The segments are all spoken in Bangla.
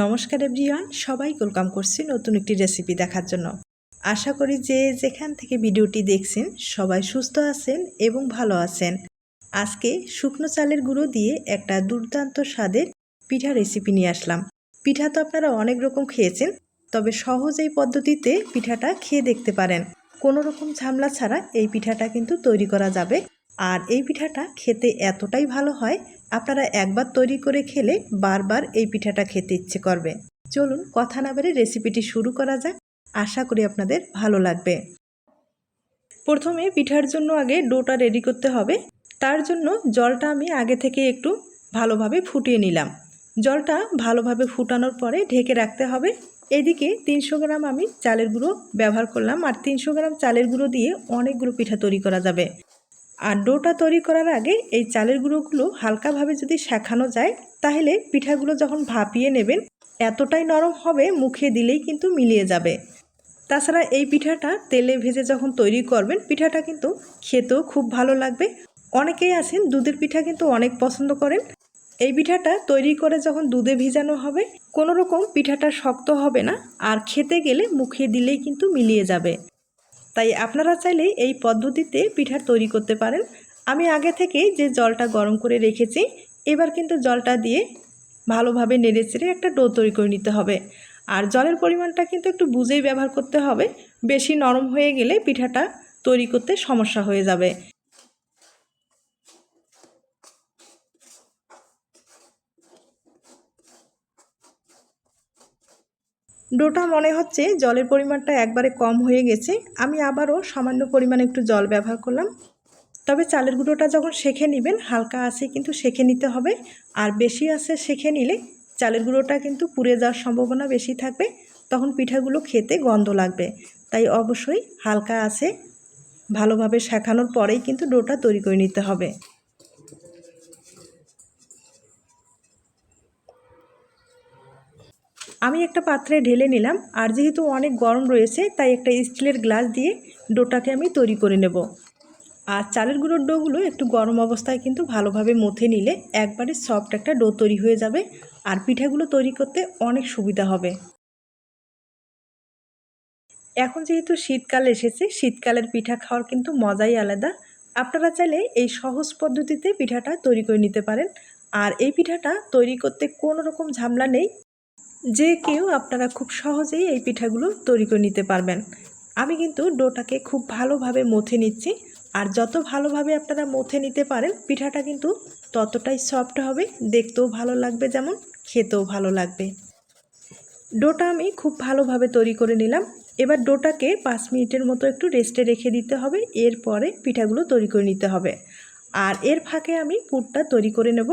নমস্কার এভরিওয়ান, সবাই ওয়েলকাম করছি নতুন একটি রেসিপি দেখার জন্য। আশা করি যে যেখান থেকে ভিডিওটি দেখছেন, সবাই সুস্থ আছেন এবং ভালো আছেন। আজকে শুকনো চালের গুঁড়ো দিয়ে একটা দুর্দান্ত স্বাদের পিঠা রেসিপি নিয়ে আসলাম। পিঠা তো আপনারা অনেক রকম খেয়েছেন, তবে সহজ এই পদ্ধতিতে পিঠাটা খেয়ে দেখতে পারেন। কোনো রকম ঝামলা ছাড়া এই পিঠাটা কিন্তু তৈরি করা যাবে। আর এই পিঠাটা খেতে এতটাই ভালো হয়, আপনারা একবার তৈরি করে খেলে বারবার এই পিঠাটা খেতে ইচ্ছে করবে। চলুন কথা না বেড়ে রেসিপিটি শুরু করা যাক, আশা করি আপনাদের ভালো লাগবে। প্রথমে পিঠার জন্য আগে ডোটা রেডি করতে হবে, তার জন্য জলটা আমি আগে থেকে একটু ভালোভাবে ফুটিয়ে নিলাম। জলটা ভালোভাবে ফুটানোর পরে ঢেকে রাখতে হবে। এদিকে তিনশো গ্রাম আমি চালের গুঁড়ো ব্যবহার করলাম, আর তিনশো গ্রাম চালের গুঁড়ো দিয়ে অনেকগুলো পিঠা তৈরি করা যাবে। আর ডোটা তৈরি করার আগে এই চালের গুঁড়োগুলো হালকাভাবে যদি শেখানো যায়, তাহলে পিঠাগুলো যখন ভাপিয়ে নেবেন, এতটাই নরম হবে মুখে দিলেই কিন্তু মিলিয়ে যাবে। তাছাড়া এই পিঠাটা তেলে ভেজে যখন তৈরি করবেন, পিঠাটা কিন্তু খেতেও খুব ভালো লাগবে। অনেকেই আছেন, দুধের পিঠা কিন্তু অনেক পছন্দ করেন। এই পিঠাটা তৈরি করে যখন দুধে ভিজানো হবে কোনো রকম পিঠাটা শক্ত হবে না, আর খেতে গেলে মুখে দিলেই কিন্তু মিলিয়ে যাবে। তাই আপনারা চাইলে এই পদ্ধতিতে পিঠা তৈরি করতে পারেন। আমি আগে থেকে যে জলটা গরম করে রেখেছি, এবার কিন্তু জলটা দিয়ে ভালোভাবে নেড়ে চেড়ে একটা ডো তৈরি করে নিতে হবে। আর জলের পরিমাণটা কিন্তু একটু বুঝেই ব্যবহার করতে হবে। বেশি নরম হয়ে গেলে পিঠাটা তৈরি করতে সমস্যা হয়ে যাবে। ডোটা মনে হচ্ছে জলের পরিমাণটা একবারে কম হয়ে গেছে। আমি আবারও সামান্য পরিমাণে একটু জল ব্যবহার করলাম। তবে চালের গুঁড়োটা যখন শেখে নেবেন, হালকা আছে কিন্তু শেখে নিতে হবে। আর বেশি আছে শেখে নিলে চালের গুঁড়োটা কিন্তু পুড়ে যাওয়ার সম্ভাবনা বেশি থাকবে। তখন পিঠাগুলো খেতে গন্ধ লাগবে। তাই অবশ্যই হালকা আছে ভালোভাবে শেখানোর পরেই কিন্তু ডোটা তৈরি করে নিতে হবে। আমি একটা পাত্রে ঢেলে নিলাম, আর যেহেতু অনেক গরম রয়েছে, তাই একটা স্টিলের গ্লাস দিয়ে ডোটাকে আমি তৈরি করে নেব। আর চালের গুঁড়োর ডোগুলো একটু গরম অবস্থায় কিন্তু ভালোভাবে মথে নিলে একবারে সফট একটা ডো তৈরি হয়ে যাবে, আর পিঠাগুলো তৈরি করতে অনেক সুবিধা হবে। এখন যেহেতু শীতকাল এসেছে, শীতকালের পিঠা খাওয়ার কিন্তু মজাই আলাদা। আপনারা চাইলে এই সহজ পদ্ধতিতে পিঠাটা তৈরি করে নিতে পারেন। আর এই পিঠাটা তৈরি করতে কোনো রকম ঝামেলা নেই। যে কেউ আপনারা খুব সহজেই এই পিঠাগুলো তৈরি করে নিতে পারবেন। আমি কিন্তু ডোটাকে খুব ভালোভাবে মথে নিচ্ছি। আর যত ভালোভাবে আপনারা মথে নিতে পারেন, পিঠাটা কিন্তু ততটাই সফট হবে। দেখতেও ভালো লাগবে যেমন, খেতেও ভালো লাগবে। ডোটা আমি খুব ভালোভাবে তৈরি করে নিলাম। এবার ডোটাকে পাঁচ মিনিটের মতো একটু রেস্টে রেখে দিতে হবে। এরপরে পিঠাগুলো তৈরি করে নিতে হবে। আর এর ফাঁকে আমি পুরটা তৈরি করে নেব।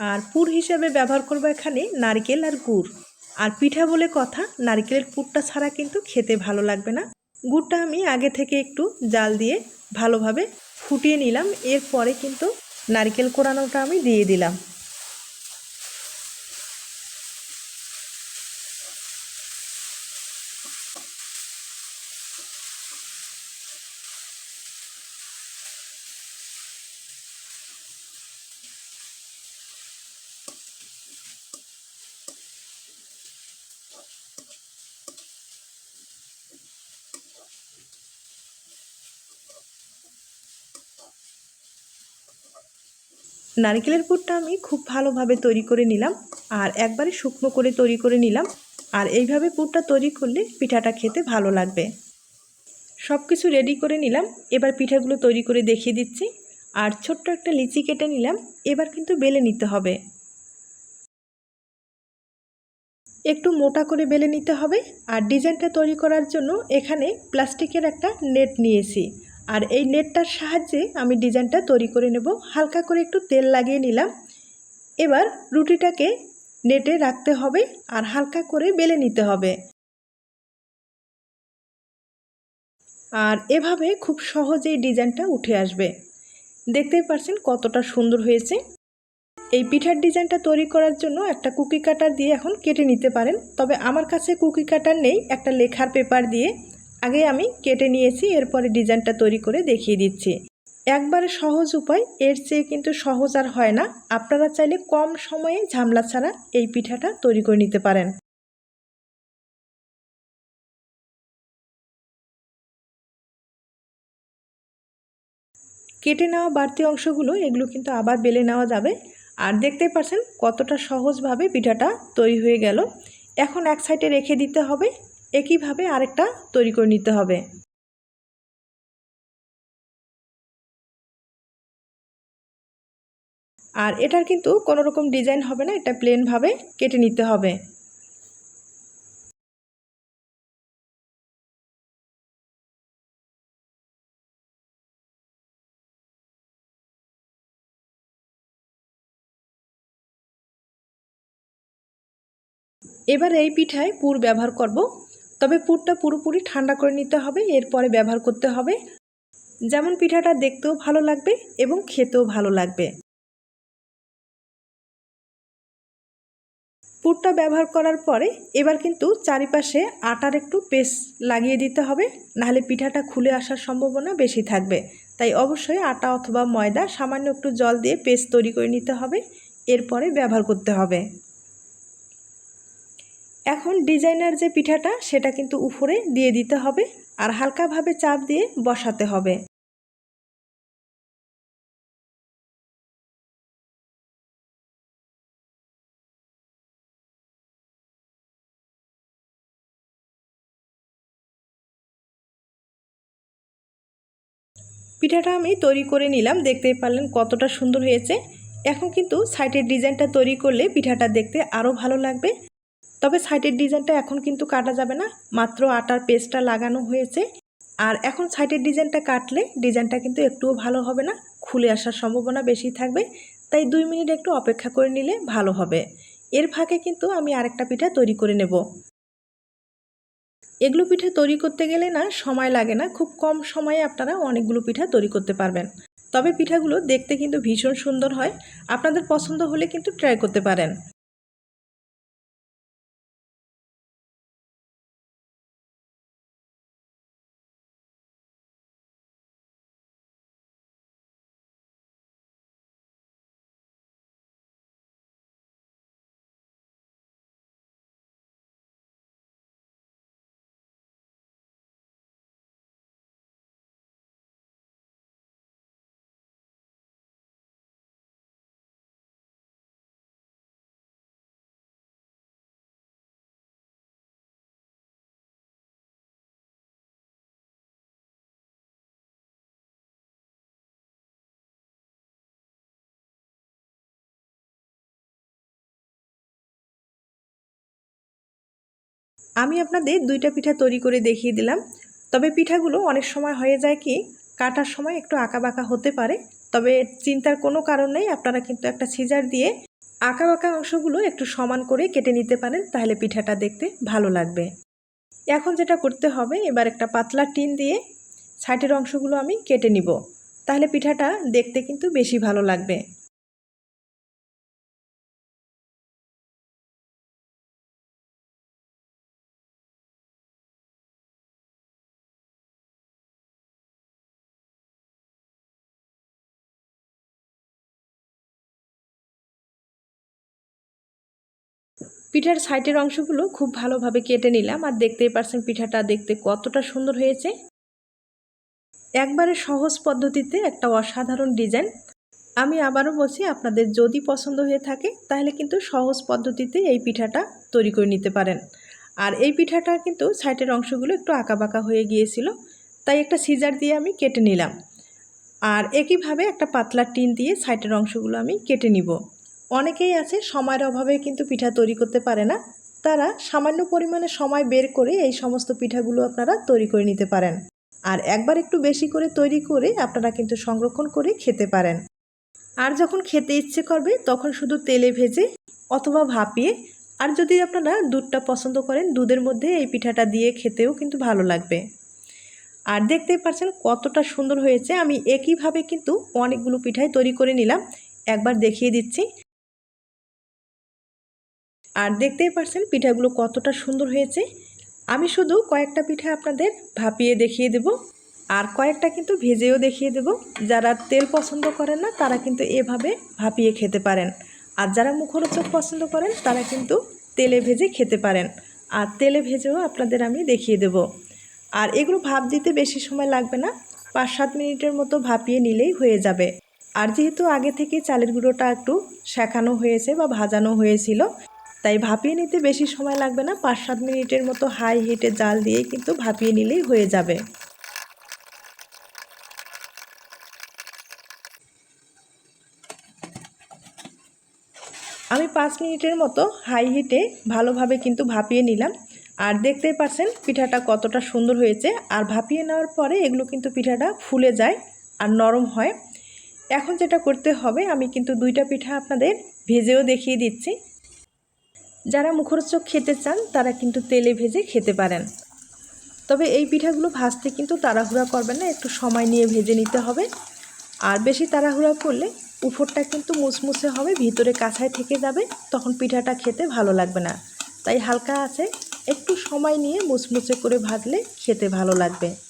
আর পুর হিসাবে ব্যবহার করব এখানে নারকেল আর গুড়। আর পিঠা বলে কথা, নারকেলের পুরটা ছাড়া কিন্তু খেতে ভালো লাগবে না। গুড়টা আমি আগে থেকে একটু জাল দিয়ে ভালোভাবে ফুটিয়ে নিলাম। এরপরে কিন্তু নারকেল কোরানোটা আমি দিয়ে দিলাম। নারকেলের পুরটা আমি খুব ভালোভাবে তৈরি করে নিলাম আর একবারে শুকনো করে তৈরি করে নিলাম আর এইভাবে পুরটা তৈরি করলে পিঠাটা খেতে ভালো লাগবে। সব কিছু রেডি করে নিলাম। এবার পিঠাগুলো তৈরি করে দেখিয়ে দিচ্ছি। আর ছোট্ট একটা লিচি কেটে নিলাম। এবার কিন্তু বেলে নিতে হবে। একটু মোটা করে বেলে নিতে হবে। আর ডিজাইনটা তৈরি করার জন্য এখানে প্লাস্টিকের একটা নেট নিয়েছি। আর এই নেটটার সাহায্যে আমি ডিজাইনটা তৈরি করে নেব। হালকা করে একটু তেল লাগিয়ে নিলাম। এবার রুটিটাকে নেটে রাখতে হবে আর হালকা করে বেলে নিতে হবে। আর এভাবে খুব সহজেই ডিজাইনটা উঠে আসবে। দেখতেই পারছেন কতটা সুন্দর হয়েছে। এই পিঠার ডিজাইনটা তৈরি করার জন্য একটা কুকি কাটার দিয়ে এখন কেটে নিতে পারেন। তবে আমার কাছে কুকি কাটার নেই, একটা লেখার পেপার দিয়ে। আগে আমি কেটে নিয়েছি, এরপরে ডিজাইনটা তৈরি করে দেখিয়ে দিচ্ছি। একবারে সহজ উপায়, এর চেয়ে কিন্তু সহজ আর হয় না। আপনারা চাইলে কম সময়ে ঝামলা ছাড়া এই পিঠাটা তৈরি করে নিতে পারেন। কেটে নেওয়া বাড়তি অংশগুলো, এগুলো কিন্তু আবার বেলে নেওয়া যাবে। আর দেখতেই পাচ্ছেন কতটা সহজভাবে পিঠাটা তৈরি হয়ে গেল। এখন এক সাইডে রেখে দিতে হবে। একইভাবে আরেকটা তৈরি করে নিতে হবে। আর এটার কিন্তু কোনো রকম ডিজাইন হবে না, এটা প্লেনভাবে কেটে নিতে হবে। এবার এই পিঠায় পুর ব্যবহার করব তবে পুরটা পুরোপুরি ঠান্ডা করে নিতে হবে, এরপরে ব্যবহার করতে হবে। যেমন পিঠাটা দেখতেও ভালো লাগবে এবং খেতেও ভালো লাগবে। পুরটা ব্যবহার করার পরে এবার কিন্তু চারিপাশে আটার একটু পেস্ট লাগিয়ে দিতে হবে, নাহলে পিঠাটা খুলে আসার সম্ভাবনা বেশি থাকবে। তাই অবশ্যই আটা অথবা ময়দা সামান্য একটু জল দিয়ে পেস্ট তৈরি করে নিতে হবে, এরপরে ব্যবহার করতে হবে। এখন ডিজাইনার যে পিঠাটা, সেটা কিন্তু উপরে দিয়ে দিতে হবে আর হালকাভাবে চাপ দিয়ে বসাতে হবে। পিঠাটা আমি তৈরি করে নিলাম, দেখতেই পারলেন কতটা সুন্দর হয়েছে। এখন কিন্তু সাইডের ডিজাইনটা তৈরি করলে পিঠাটা দেখতে আরও ভালো লাগবে। তবে সাইডের ডিজাইনটা এখন কিন্তু কাটা যাবে না, মাত্র আটার পেস্টটা লাগানো হয়েছে। আর এখন সাইডের ডিজাইনটা কাটলে ডিজাইনটা কিন্তু একটুও ভালো হবে না, খুলে আসার সম্ভাবনা বেশি থাকবে, তাই দুই মিনিট একটু অপেক্ষা করে নিলে ভালো হবে। এর ফাঁকে কিন্তু আমি আরেকটা পিঠা তৈরি করে নেব। এগুলো পিঠা তৈরি করতে গেলে না সময় লাগে না, খুব কম সময়ে আপনারা অনেকগুলো পিঠা তৈরি করতে পারবেন। তবে পিঠাগুলো দেখতে কিন্তু ভীষণ সুন্দর হয়, আপনাদের পছন্দ হলে কিন্তু ট্রাই করতে পারেন। আমি আপনাদের দুইটা পিঠা তৈরি করে দেখিয়ে দিলাম। তবে পিঠাগুলো অনেক সময় হয়ে যায় কি, কাটার সময় একটু আঁকা বাঁকা হতে পারে। তবে চিন্তার কোনো কারণ নেই, আপনারা কিন্তু একটা সিজার দিয়ে আঁকা বাঁকা অংশগুলো একটু সমান করে কেটে নিতে পারেন, তাহলে পিঠাটা দেখতে ভালো লাগবে। এখন যেটা করতে হবে, এবার একটা পাতলা টিন দিয়ে সাইডের অংশগুলো আমি কেটে নিব। তাহলে পিঠাটা দেখতে কিন্তু বেশি ভালো লাগবে। পিঠার সাইডের অংশগুলো খুব ভালোভাবে কেটে নিলাম আর দেখতেই পারছেন পিঠাটা দেখতে কতটা সুন্দর হয়েছে। একবারে সহজ পদ্ধতিতে একটা অসাধারণ ডিজাইন। আমি আবারও বলছি, আপনাদের যদি পছন্দ হয়ে থাকে, তাহলে কিন্তু সহজ পদ্ধতিতে এই পিঠাটা তৈরি করে নিতে পারেন। আর এই পিঠাটা কিন্তু সাইডের অংশগুলো একটু আঁকাবাঁকা হয়ে গিয়েছিল, তাই একটা সিজার দিয়ে আমি কেটে নিলাম। আর একইভাবে একটা পাতলা টিন দিয়ে সাইডের অংশগুলো আমি কেটে নিব। অনেকেই আছে সময়ের অভাবে কিন্তু পিঠা তৈরি করতে পারে না। তারা সামান্য পরিমাণে সময় বের করে এই সমস্ত পিঠাগুলো আপনারা তৈরি করে নিতে পারেন। আর একবার একটু বেশি করে তৈরি করে আপনারা কিন্তু সংরক্ষণ করে খেতে পারেন। আর যখন খেতে ইচ্ছে করবে, তখন শুধু তেলে ভেজে অথবা ভাপিয়ে আর যদি আপনারা দুধটা পছন্দ করেন, দুধের মধ্যে এই পিঠাটা দিয়ে খেতেও কিন্তু ভালো লাগবে। আর দেখতেই পাচ্ছেন কতটা সুন্দর হয়েছে। আমি একইভাবে কিন্তু অনেকগুলো পিঠাই তৈরি করে নিলাম। একবার দেখিয়ে দিচ্ছি। আর দেখতেই পারছেন পিঠাগুলো কতটা সুন্দর হয়েছে। আমি শুধু কয়েকটা পিঠা আপনাদের ভাপিয়ে দেখিয়ে দেব আর কয়েকটা কিন্তু ভেজেও দেখিয়ে দেব। যারা তেল পছন্দ করেন না, তারা কিন্তু এভাবে ভাপিয়ে খেতে পারেন। আর যারা মুখরোচক পছন্দ করেন, তারা কিন্তু তেলে ভেজে খেতে পারেন। আর তেলে ভেজেও আপনাদের আমি দেখিয়ে দেব। আর এগুলো ভাপ দিতে বেশি সময় লাগবে না পাঁচ সাত মিনিটের মতো ভাপিয়ে নিলেই হয়ে যাবে। আর যেহেতু আগে থেকে চালের গুঁড়োটা একটু শেখানো হয়েছে বা ভাজানো হয়েছিল তাই ভাপিয়ে নিতে বেশি সময় লাগবে না। পাঁচ সাত মিনিটের মতো হাই হিটে জাল দিয়ে কিন্তু ভাপিয়ে নিলেই হয়ে যাবে। আমি পাঁচ মিনিটের মতো হাই হিটে ভালোভাবে কিন্তু ভাপিয়ে নিলাম। আর দেখতেই পাচ্ছেন পিঠাটা কতটা সুন্দর হয়েছে। আর ভাপিয়ে নেওয়ার পরে এগুলো কিন্তু পিঠাটা ফুলে যায় আর নরম হয়। এখন যেটা করতে হবে, আমি কিন্তু দুইটা পিঠা আপনাদের ভেজেও দেখিয়ে দিচ্ছি। যারা মুখরোচক খেতে চান, তারা কিন্তু তেলে ভেজে খেতে পারেন। তবে এই পিঠাগুলো ভাজতে কিন্তু তাড়াহুড়া করবেন না, একটু সময় নিয়ে ভেজে নিতে হবে। আর বেশি তাড়াহুড়া করলে উপরটা কিন্তু মুসমুসে হবে, ভিতরে কাছায় থেকে যাবে, তখন পিঠাটা খেতে ভালো লাগবে না। তাই হালকা আছে, একটু সময় নিয়ে মুসমুসে করে ভাজলে খেতে ভালো লাগবে।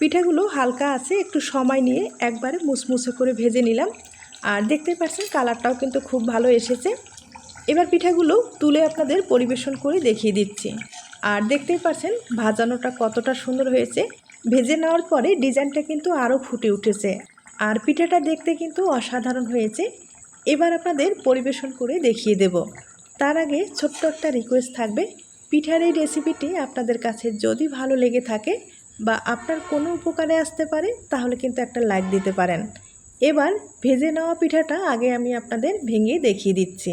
পিঠাগুলো হালকা আছে, একটু সময় নিয়ে একবারে মুসমুসে করে ভেজে নিলাম। আর দেখতে পাচ্ছেন কালারটাও কিন্তু খুব ভালো এসেছে। এবার পিঠাগুলো তুলে আপনাদের পরিবেশন করে দেখিয়ে দিচ্ছি। আর দেখতেই পাচ্ছেন ভাজানোটা কতটা সুন্দর হয়েছে। ভেজে নেওয়ার পরে ডিজাইনটা কিন্তু আরও ফুটে উঠেছে। আর পিঠাটা দেখতে কিন্তু অসাধারণ হয়েছে। এবার আপনাদের পরিবেশন করে দেখিয়ে দেব। তার আগে ছোট্ট একটা রিকোয়েস্ট থাকবে। পিঠার এই রেসিপিটি আপনাদের কাছে যদি ভালো লেগে থাকে বা আপনার কোনো উপকারে আসতে পারে, তাহলে কিন্তু একটা লাইক দিতে পারেন। এবার ভেজে নেওয়া পিঠাটা আগে আমি আপনাদের ভেঙে দেখিয়ে দিচ্ছি।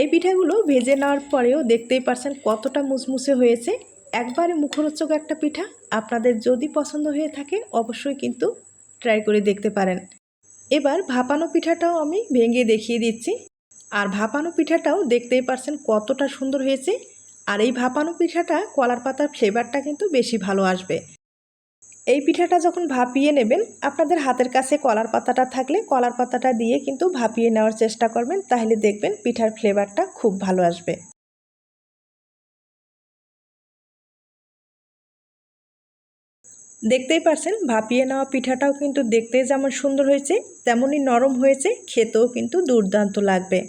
এই পিঠাগুলো ভেজে নেওয়ার পরেও দেখতেই পারছেন কতটা মুসমুসে হয়েছে। একবারে মুখরোচক একটা পিঠা। আপনাদের যদি পছন্দ হয়ে থাকে, অবশ্যই কিন্তু ট্রাই করে দেখতে পারেন। এবার ভাপানো পিঠাটাও আমি ভেঙে দেখিয়ে দিচ্ছি। আর ভাপানো পিঠাটাও দেখতেই পারছেন কতটা সুন্দর হয়েছে। আর এই ভাপানো পিঠাটা কলার পাতার ফ্লেভারটা কিন্তু বেশি ভালো আসবে। এই পিঠাটা যখন ভাপিয়ে নেবেন, আপনাদের হাতের কাছে কলার পাতাটা থাকলে কলার পাতাটা দিয়ে কিন্তু ভাপিয়ে নেওয়ার চেষ্টা করবেন, তাহলে দেখবেন পিঠার ফ্লেভারটা খুব ভালো আসবে। দেখতেই পারছেন, ভাপিয়ে নেওয়া পিঠাটাও কিন্তু দেখতে যেমন সুন্দর হয়েছে, তেমনই নরম হয়েছে, খেতেও কিন্তু দুর্দান্ত লাগবে।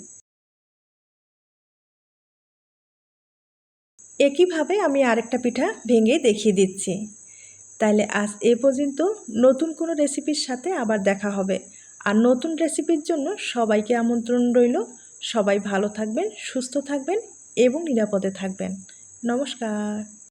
একইভাবে আমি আরেকটা পিঠা ভেঙে দেখিয়ে দিচ্ছি। তাহলে আজ এ পর্যন্ত নতুন কোনো রেসিপির সাথে আবার দেখা হবে। আর নতুন রেসিপির জন্য সবাইকে আমন্ত্রণ রইল। সবাই ভালো থাকবেন, সুস্থ থাকবেন এবং নিরাপদে থাকবেন। নমস্কার।